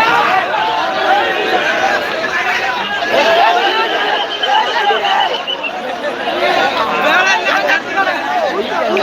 দাও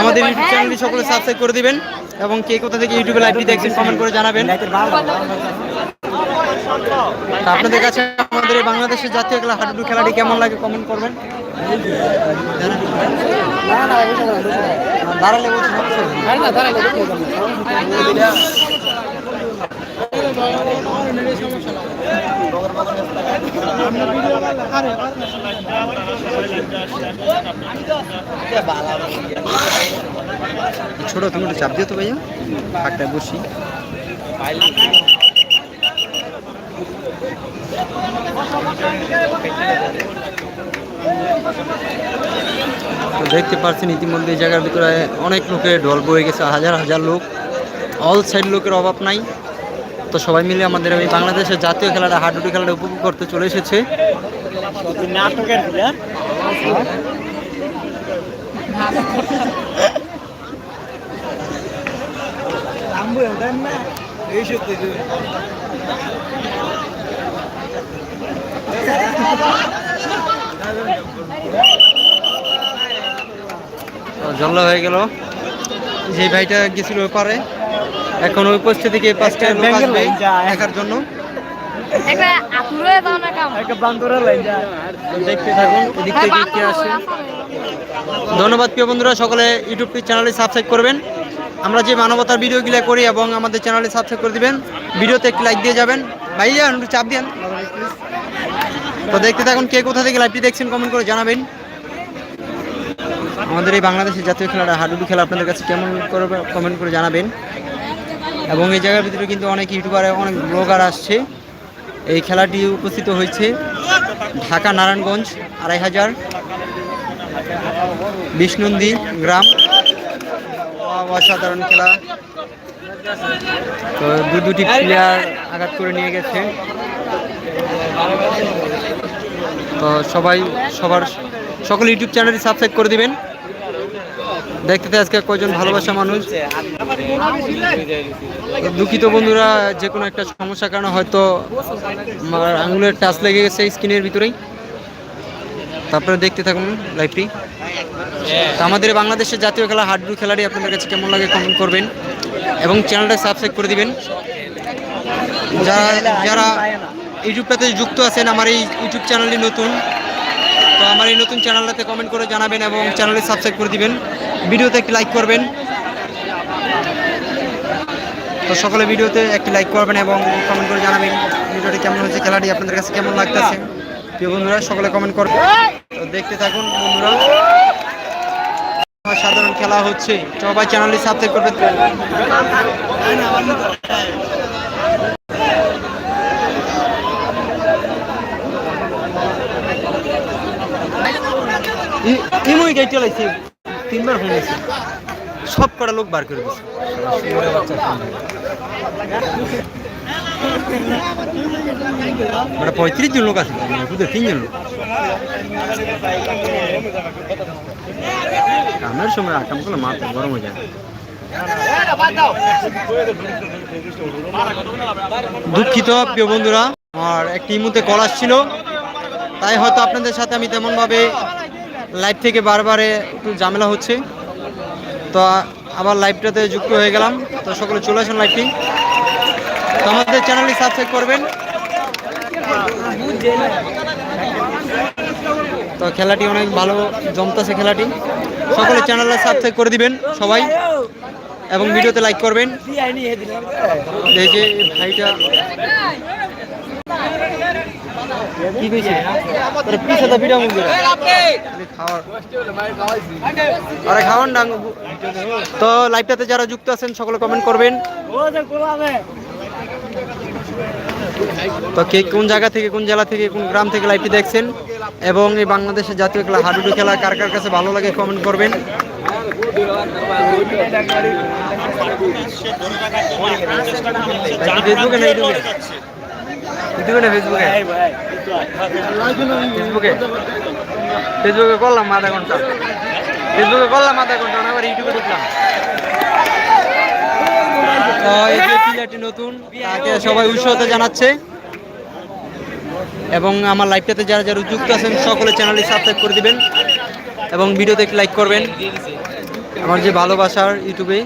আমাদের ইউটিউব চ্যানেলটি সকলে সাবস্ক্রাইব করে দিবেন এবং কে কোথা থেকে ইউটিউবে লাইভটি দেখছেন কমেন্ট করে জানাবেন। আপনাদের কাছে আমাদের বাংলাদেশের জাতীয় খেলা হাডুডু খেলাটি কেমন লাগে কমেন্ট করবেন? দাঁড়ালে ছোট, তুমি একটু চাপ দিও তো ভাইয়া। ফাঁকটায় বসি। দেখতে পাচ্ছেন ইতিমধ্যে এই জায়গার ভিতরে অনেক লোকের ঢল বয়ে গেছে, হাজার হাজার লোক। অল সাইড লোকের অভাব নাই। তো সবাই মিলে আমাদের এই বাংলাদেশের জাতীয় খেলাটা, হাডুডু খেলাটা উপভোগ করতে চলে এসেছে। জল্লা হয়ে গেল। যে ভাইটা গেছিল পারে এখন ওই পোস্ট থেকে পাঁচটা লোক ব্যাঙ্গেল আসবে লাইন যায়। দেখার জন্য। একটা আতুরে দাও না কাম একটা বান্দরের লাইন যায় তো দেখতে থাকুন এদিক হ্যাঁ থেকে কে আসে। ধন্যবাদ প্রিয় বন্ধুরা সকলে ইউটিউব চ্যানেলে সাবস্ক্রাইব করবেন। আমরা যে মানবতার ভিডিওগুলো করি এবং আমাদের চ্যানেলে সাবস্ক্রাইব করে দিবেন ভিডিওতে একটি লাইক দিয়ে যাবেন। ভাই যান একটু চাপ দেন তো দেখতে থাকুন কে কোথা থেকে লাইভটি দেখছেন কমেন্ট করে জানাবেন। আমাদের এই বাংলাদেশের জাতীয় খেলাটা হাডুডু খেলা আপনাদের কাছে কেমন করবে কমেন্ট করে জানাবেন। এবং এই জায়গার ভিতরে কিন্তু অনেক ইউটিউবার অনেক ব্লগার আসছে। এই খেলাটি উপস্থিত হয়েছে ঢাকা নারায়ণগঞ্জ আড়াই হাজার বিষ্ণুন্দি গ্রাম। অসাধারণ খেলা। তো দু দুটি প্লেয়ার আঘাত করে নিয়ে গেছে। তো সবাই, সবার, সকল ইউটিউব চ্যানেলটি সাবস্ক্রাইব করে দিবেন। দেখতে আজকে কয়জন ভালোবাসা মানুষ। দুঃখিত বন্ধুরা যে কোনো একটা সমস্যার কারণে হয়তো আমার আঙুলের টাচ লেগে গেছে স্ক্রিনের ভিতরেই। তারপরে দেখতে থাকুন লাইভটি। তো আমাদের বাংলাদেশের জাতীয় খেলা হাডুডু খেলাটি আপনাদের কাছে কেমন লাগে কমেন্ট করবেন এবং চ্যানেলটা সাবস্ক্রাইব করে দিবেন। যারা যারা ইউটিউবটাতে যুক্ত আছেন, আমার এই ইউটিউব চ্যানেলটি নতুন, তো আমার এই নতুন চ্যানেলটাতে কমেন্ট করে জানাবেন এবং চ্যানেলে সাবস্ক্রাইব করে দিবেন। ভিডিওতে একটি লাইক করবেন। তো সকলে ভিডিওতে একটি লাইক করবেন এবং কমেন্ট করে জানাবেন ভিডিওটি কেমন হচ্ছে খেলাটি আপনাদের কাছে কেমন লাগতেছে? প্রিয় বন্ধুরা, সকলে কমেন্ট করবেন তো দেখতে থাকুন বন্ধুরা। সাধারণ খেলা হচ্ছে। সবাই চ্যানেলটি সাবস্ক্রাইব করবেন। ইমই গাইতে লাইছে তিনবার হয়েছে সব কটা লোক বার করে দিচ্ছে মানে পঁয়ত্রিশ জন লোক আছে শুধু তিনজন লোক কামের সময় আকাম করলে মাথা গরম হয়ে যায় দুঃখিত, প্রিয় বন্ধুরা, আমার একটি মুহূর্তে কল আসছিল। তাই হয়তো আপনাদের সাথে আমি তেমনভাবে লাইভ থেকে বারবারে একটু ঝামেলা হচ্ছে। তো আবার লাইভটাতে যুক্ত হয়ে গেলাম। তো সকলে চলে আসুন লাইভটি তো আমাদের চ্যানেলটি সাবস্ক্রাইব করবেন। তো খেলাটি অনেক ভালো জমতেছে খেলাটি। সকলে চ্যানেলটা সাবস্ক্রাইব করে দিবেন সবাই। এবং ভিডিওতে লাইক করবেন। এই যে ভাইটা কি কইছে? তোর পিছে তো ভিডিও মুখ করে আরে খাওয়ান ডাং তো লাইভটাতে যারা যুক্ত আছেন সকলে কমেন্ট করবেন। তো কে কোন জায়গা থেকে কোন জেলা থেকে কোন গ্রাম থেকে লাইভটি দেখছেন এবং এই বাংলাদেশের জাতীয় খেলা হাডুডু খেলা কার কার কাছে ভালো লাগে কমেন্ট করবেন। ফেসবুকে না ফেসবুকে ফেসবুকে? ফেসবুকে করলাম আধা ঘণ্টা। ফেসবুকে করলাম আধা ঘণ্টা, আবার ইউটিউবে ঢুকলাম। তো এই যে নতুন, তাকে সবাই উৎসাহতে জানাচ্ছে। এবং আমার লাইভটাতে যারা যারা যুক্ত আছেন, সকলে চ্যানেলটি সাবস্ক্রাইব করে দিবেন এবং ভিডিওতে লাইক করবেন। আমার যে ভালোবাসার ইউটিউবে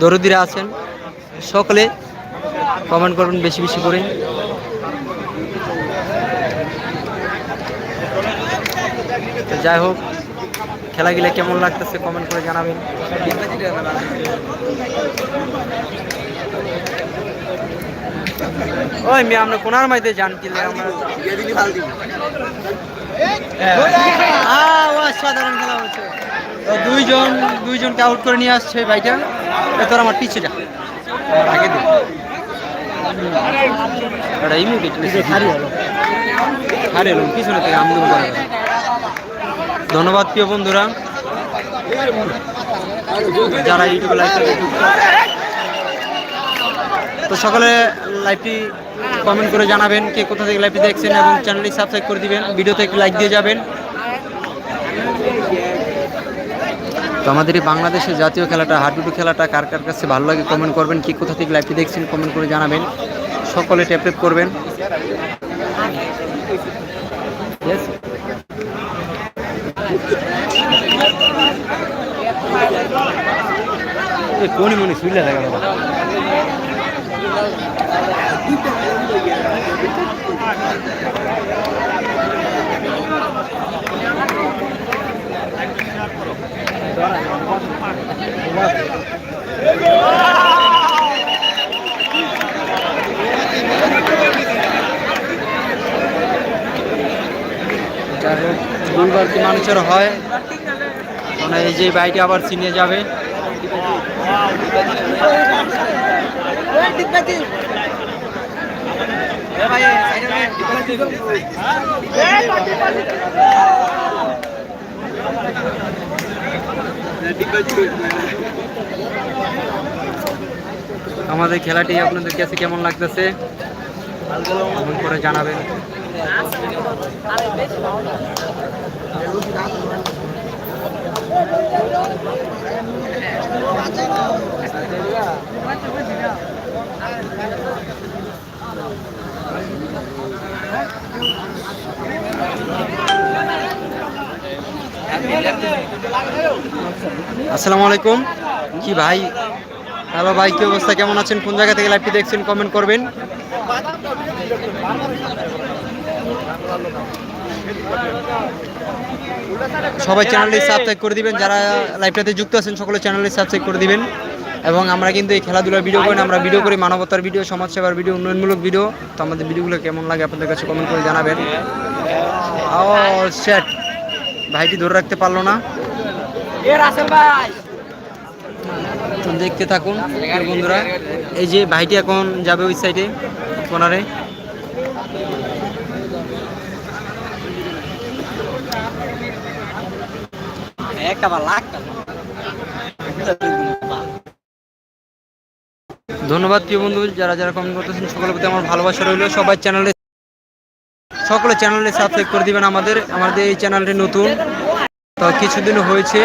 দরদিরা আছেন, সকলে কমেন্ট করবেন, বেশি বেশি করে। যাই হোক খেলাগুলো কেমন লাগতেছে কমেন্ট করে জানাবেন। ওই মেয়ে আমরা কোনার মাইতে জান আমরা। আহ, খেলা হচ্ছে। তো দুইজন দুইজনকে আউট করে নিয়ে আসছে ভাইটা। এ তোর আমার পিছে যা আগে দে। এটা ইমিডিয়েট হারি হলো হারি হলো পিছনে থেকে আমদুল করে ধন্যবাদ প্রিয় বন্ধুরা। যারা ইউটিউবে লাইভ তো সকলে লাইভটি কমেন্ট করে জানাবেন, কে কোথা থেকে লাইভটি দেখছেন এবং চ্যানেলটি সাবস্ক্রাইব করে দিবেন, ভিডিওতে একটি লাইক দিয়ে যাবেন। তো আমাদের এই বাংলাদেশের জাতীয় খেলাটা, হাডুডু খেলাটা কার কার কাছে ভালো লাগে কমেন্ট করবেন, কি কোথা থেকে লাইভটি দেখছেন কমেন্ট করে জানাবেন। সকলে ট্যাপ করবেন। কোনি মনি শুইলে দেখা কি মানুষের হয়? মানে এই যে বাইকে আবার চিনে যাবে। আমাদের খেলাটি আপনাদের কাছে কেমন লাগতেছে? কমেন্ট করে জানাবেন। আসসালামু আলাইকুম। কি ভাই? হ্যালো ভাই, কি অবস্থা? কেমন আছেন? কোন জায়গা থেকে লাইভটি দেখছেন কমেন্ট করবেন। সবাই চ্যানেলটি সাবস্ক্রাইব করে দিবেন। যারা লাইভটাতে যুক্ত আছেন সকলে চ্যানেলটি সাবস্ক্রাইব করে দিবেন। এবং আমরা কিন্তু এই খেলাধুলার ভিডিও করি আমরা ভিডিও করি মানবতার ভিডিও সমাজসেবার ভিডিও উন্নয়নমূলক ভিডিও তো আমাদের ভিডিওগুলো কেমন লাগে আপনাদের কাছে কমেন্ট করে জানাবেন। ও সেট ভাইটি ধরে রাখতে পারল না। দেখতে থাকুন বন্ধুরা। এই যে ভাইটি এখন যাবে ওই সাইডে কোনারে একটা বা লাখ ধন্যবাদ প্রিয় বন্ধু, যারা যারা কমেন্ট করতেছেন, সকলের প্রতি আমার ভালোবাসা রইল। সবাই চ্যানেলে সকলে চ্যানেলে সাবস্ক্রাইব করে দিবেন আমাদের। আমাদের এই চ্যানেলটি নতুন। তো কিছুদিন হয়েছে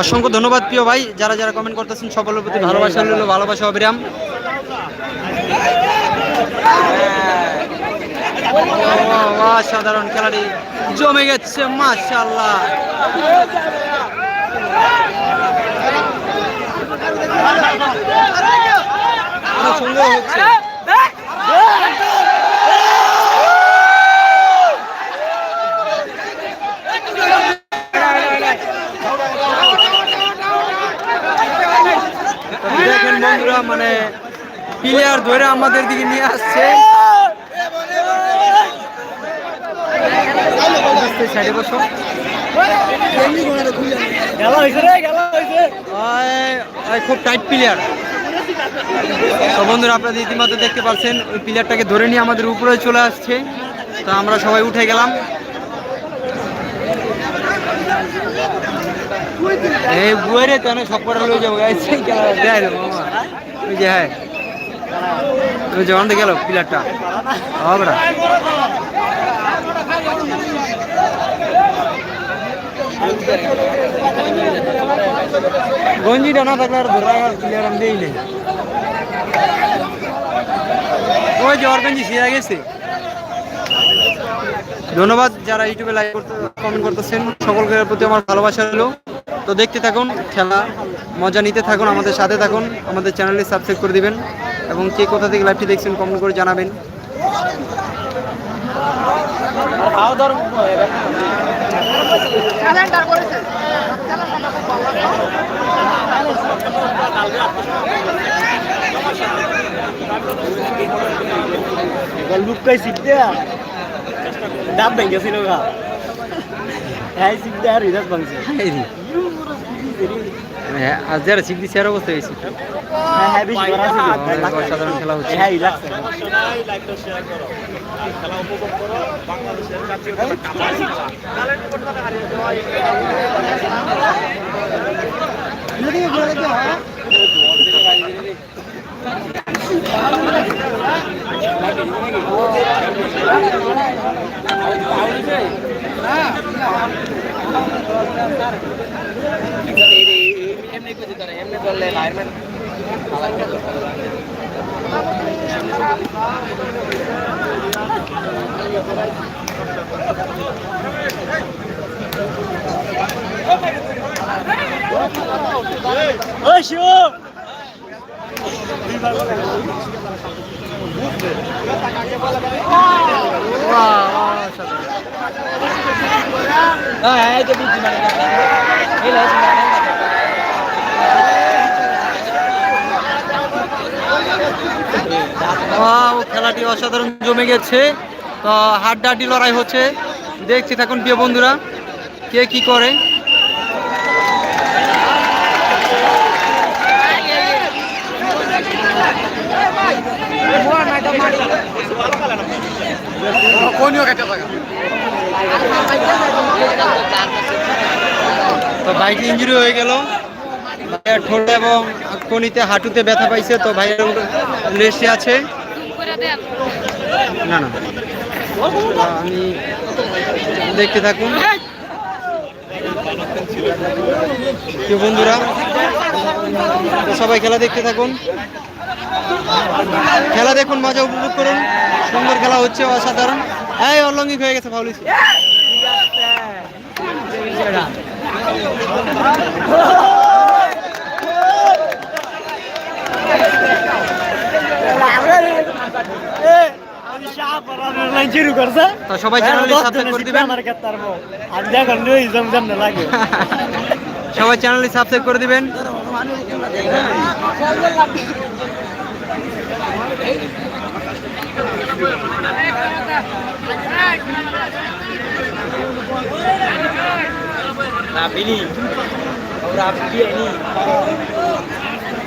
অসংখ্য ধন্যবাদ প্রিয় ভাই। যারা যারা কমেন্ট করতেছেন, সকলের প্রতি ভালোবাসা হলো ভালোবাসা অবিরাম। সাধারণ খেলাটি জমে গেছে মাশাল্লাহ অনেক সুন্দর হচ্ছে দেখেন বন্ধুরা মানে প্লেয়ার ধরে আমাদের দিকে নিয়ে আসছে। সাইডে বসো। খুব টাইট প্লেয়ার তো বন্ধুরা আপনারা ইতিমধ্যে দেখতে পাচ্ছেন ওই প্লেয়ারটাকে ধরে নিয়ে আমাদের উপরে চলে আসছে। তো আমরা সবাই উঠে গেলাম। এই বুয়েরে তো সব করে লয়ে যাব মামা ওই যে হ্যাঁ অন্ধে গেল প্লেয়ারটা হবে না। গঞ্জিটা না থাকলে আর ধরে প্লেয়ার আমি দিই ওই ওর গঞ্জি ছিঁড়া গেছে। ধন্যবাদ যারা ইউটিউবে লাইক করতে কমেন্ট করতেছেন। সকলকে প্রতি আমার ভালোবাসা হলো তো দেখতে থাকুন, খেলা, মজা নিতে থাকুন, আমাদের সাথে থাকুন। আমাদের চ্যানেলটি সাবস্ক্রাইব করে দিবেন। এবং কে কোথা থেকে লাইভটি দেখছেন কমেন্ট করে জানাবেন। লুকাই সিট দেয়া? দাঁত ভেঙেছিল গা। হ্যাঁ সিট দেয়া আর হৃদয় ভাঙছে। হ্যাঁ আর যারা শিখ দিচ্ছে আর অবস্থা হয়েছে হ্যাঁ হ্যাঁ বেশি করা ছিল অনেক অসাধারণ খেলা হচ্ছে হ্যাঁ রিল্যাক্স ওই শিব হ্যাঁ এই তো বুঝছি মানে খেলাটি অসাধারণ জমে গেছে। হাড্ডাহাড্ডি লড়াই হচ্ছে। দেখছি, থাকুন প্রিয় বন্ধুরা, কে কি করে। তো বাইক ইঞ্জুরি হয়ে গেল। ভাইয়ের ঠোঁট এবং কনিতে হাঁটুতে ব্যথা পাইছে, তো ভাইয়ের লেসে আছে। না না। আমি দেখতে থাকুন। প্রিয় বন্ধুরা, সবাই খেলা দেখতে থাকুন। খেলা দেখুন, মজা উপভোগ করুন। সুন্দর খেলা হচ্ছে, অসাধারণ। এই অলঙ্গিক হয়ে গেছে ফাউলিস শুরু করছে তো সবাই চ্যানেলটি সাবস্ক্রাইব করে দিবেন। আমার আমি দেখুন জমজম না লাগে। সবাই চ্যানেলটি সাবস্ক্রাইব করে দিবেন। না বিনি ওরা বিয়ে নি বিয়ে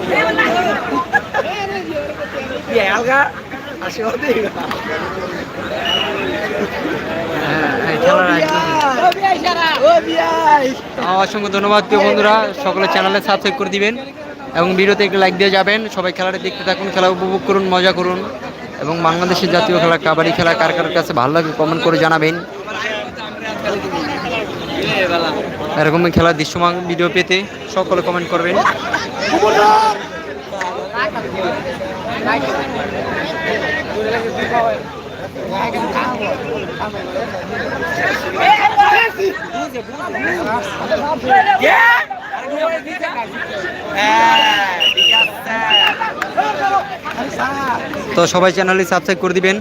আলগা ওদের হ্যাঁ, হ্যাঁ, অসংখ্য ধন্যবাদ প্রিয় বন্ধুরা। সকলে চ্যানেলে সাবস্ক্রাইব করে দিবেন এবং ভিডিওতে একটু লাইক দিয়ে যাবেন। সবাই খেলাটা দেখতে থাকুন খেলা উপভোগ করুন মজা করুন। এবং বাংলাদেশের জাতীয় খেলা কাবাডি খেলা কার কার কাছে ভালো লাগে কমেন্ট করে জানাবেন। এরকম খেলার দৃশ্যমান ভিডিও পেতে সকলে কমেন্ট করবেন তো সবাই চ্যানেলটি সাবস্ক্রাইব করে দিবেন।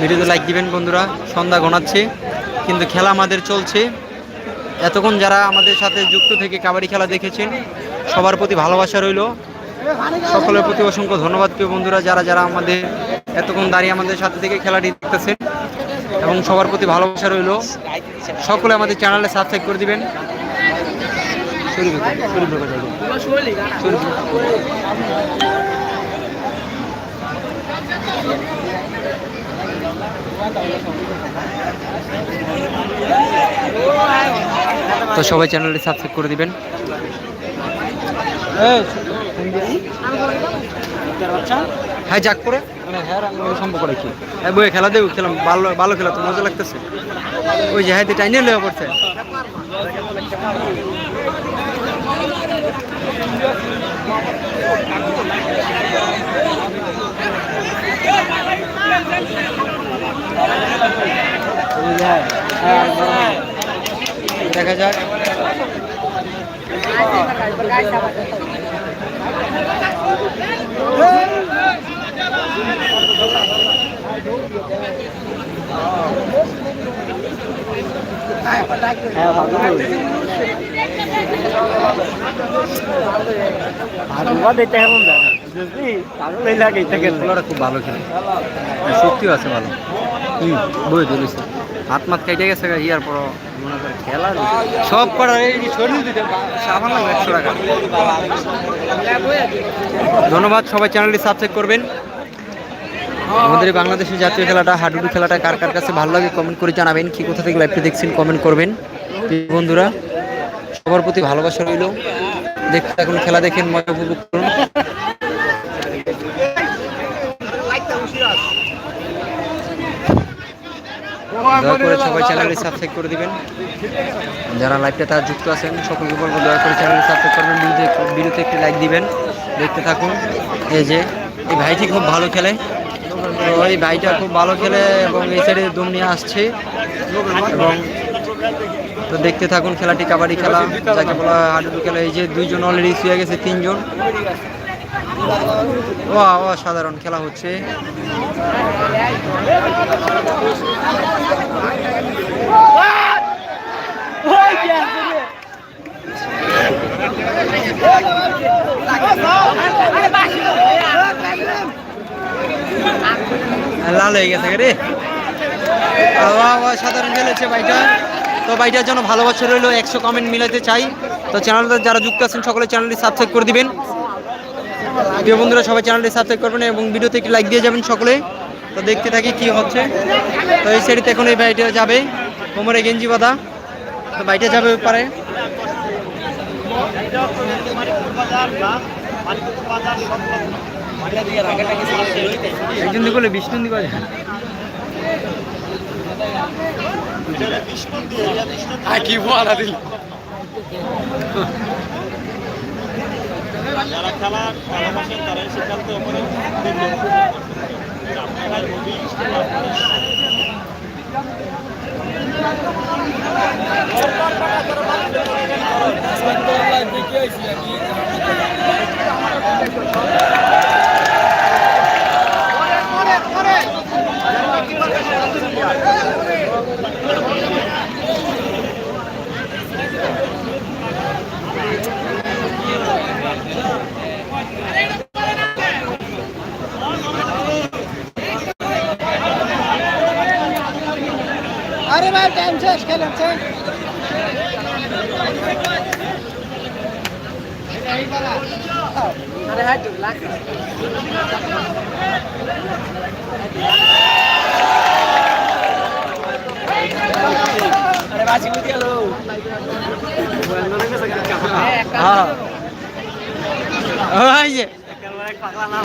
ভিডিওতে লাইক দিবেন বন্ধুরা। সন্ধ্যা ঘনাচ্ছে, কিন্তু খেলা আমাদের চলছে। এতক্ষণ যারা আমাদের সাথে যুক্ত থেকে কাবাডি খেলা দেখেছেন, সবার প্রতি ভালোবাসা রইল। সকলের প্রতি অসংখ্য ধন্যবাদ প্রিয় বন্ধুরা, যারা যারা আমাদের এতক্ষণ দাঁড়িয়ে আমাদের সাথে থেকে খেলাটি দেখতেছেন, এবং সবার প্রতি ভালোবাসা রইল। সকলে আমাদের চ্যানেলে সাবস্ক্রাইব করে দিবেন। তো সবাই চ্যানেলটি সাবস্ক্রাইব করে দিবেন। হ্যাঁ যাক করে সম্পর্ক রেখে হ্যাঁ বই খেলা দেবো খেলাম ভালো ভালো খেলা তো মজা লাগতেছে। ওই যে হ্যাঁ টাইনে লেওয়া পড়ছে। দেখা যাক। হ্যাঁ পাগল হয়ে খুব ভালো খেলে শক্তিও আছে ভালো। হুম বই ধরেছে হাত মাত কেটে গেছে ইয়ার পর মনে খেলা সব একশো টাকা। ধন্যবাদ, সবাই চ্যানেলটি সাবস্ক্রাইব করবেন। আমাদের বাংলাদেশের জাতীয় খেলাটা, হাডুডু খেলাটা কার কার কাছে ভালো লাগে কমেন্ট করে জানাবেন। কি কোথা থেকে লাইভটি দেখছেন কমেন্ট করবেন। বন্ধুরা, সবার প্রতি ভালোবাসা রইল। দেখতে এখন খেলা দেখেন, মজা উপভোগ করুন। দয়া করে সবাই চ্যানেলটি সাবস্ক্রাইব করে দিবেন। যারা লাইভটা তারা যুক্ত আছেন সকলকে বলব দয়া করে চ্যানেলটি সাবস্ক্রাইব করবেন ভিডিওতে ভিডিওতে একটি লাইক দিবেন। দেখতে থাকুন। এই যে এই ভাইটি খুব ভালো খেলে। তো এই ভাইটা খুব ভালো খেলে এবং এই সাইডে দম নিয়ে আসছে। এবং তো দেখতে থাকুন খেলাটি কাবাডি খেলা যাকে বলা হাডুডু খেলা। এই যে দুইজন অলরেডি শুয়ে গেছে তিনজন। ও অসাধারণ খেলা হচ্ছে। লাল হয়ে গেছে রে? সাধারণ খেলেছে ভাইটা। তো ভাইটার জন্য ভালোবাসা রইল, একশো কমেন্ট মিলাতে চাই। তো চ্যানেলটা যারা যুক্ত আছেন, সকলে চ্যানেলটি সাবস্ক্রাইব করে দিবেন। প্রিয় বন্ধুরা, সবাই চ্যানেলটি সাবস্ক্রাইব করবেন এবং ভিডিওতে একটি লাইক দিয়ে যাবেন সকলে। তো দেখতে থাকি কি হচ্ছে। তো এই সাইডে এখন এই ভাইটা যাবে, কোমরে গেঞ্জি বাঁধা। তো ভাইটা যাবে পারে। দিকে কি বলা দিল? যারা খেলা ভালোবাসেন তারা সিদ্ধান্ত করে আরে ভাই টাইম শেষ খেলেছে আরে হ্যাঁ লাগছে আরে বাজি গেল হ্যাঁ। ওই যে। পাগলা নাম।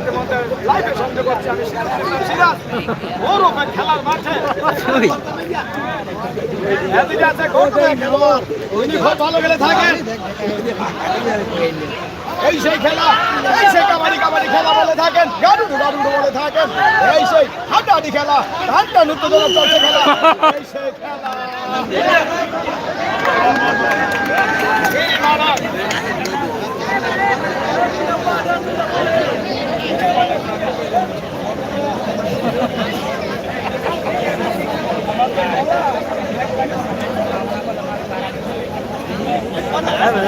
গেল লাইভে সংযোগ করছি আমি। সিরাজ ওর ওখানে খেলার মাঠে। এদিকে আছে খেলোয়াড় উনি খুব ভালো খেলে থাকেন এই সেই খেলা এই সেই কাবাডি কাবাডি খেলা বলে থাকেন গাড়ুডু গাড়ুডু বলে থাকেন। এই সেই হাড্ডাহাড্ডি খেলা হাড্ডা নৃত্য দল চলছে খেলা। এই সেই খেলা। আমরা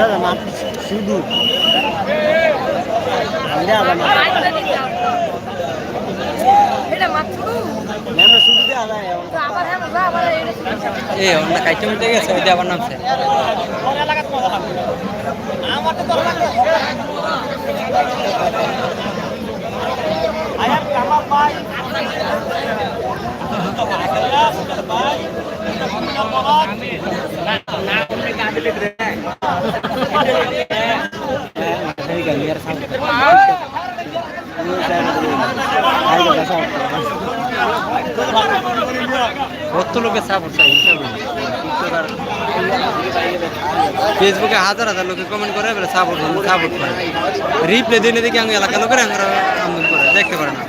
আমরা তো এ অন্য কাইটে মিটে গেছে ওইটা আবার নামছে। কত লোকের সাপোর্ট চাই ফেসবুকে হাজার হাজার লোকে কমেন্ট করে সাপোর্ট সাপোর্ট করে। রিপ্লে দিনে দেখি আমি এলাকা লোকের আমদানি করে, দেখতে পারে না।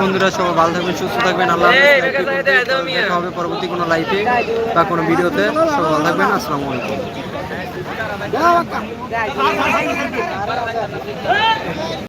বন্ধুরা সবাই ভালো থাকবেন সুস্থ থাকবেন। আল্লাহ। দেখা হবে পরবর্তী কোনো লাইফে বা কোনো ভিডিওতে সবাই ভালো থাকবেন আসসালামু আলাইকুম।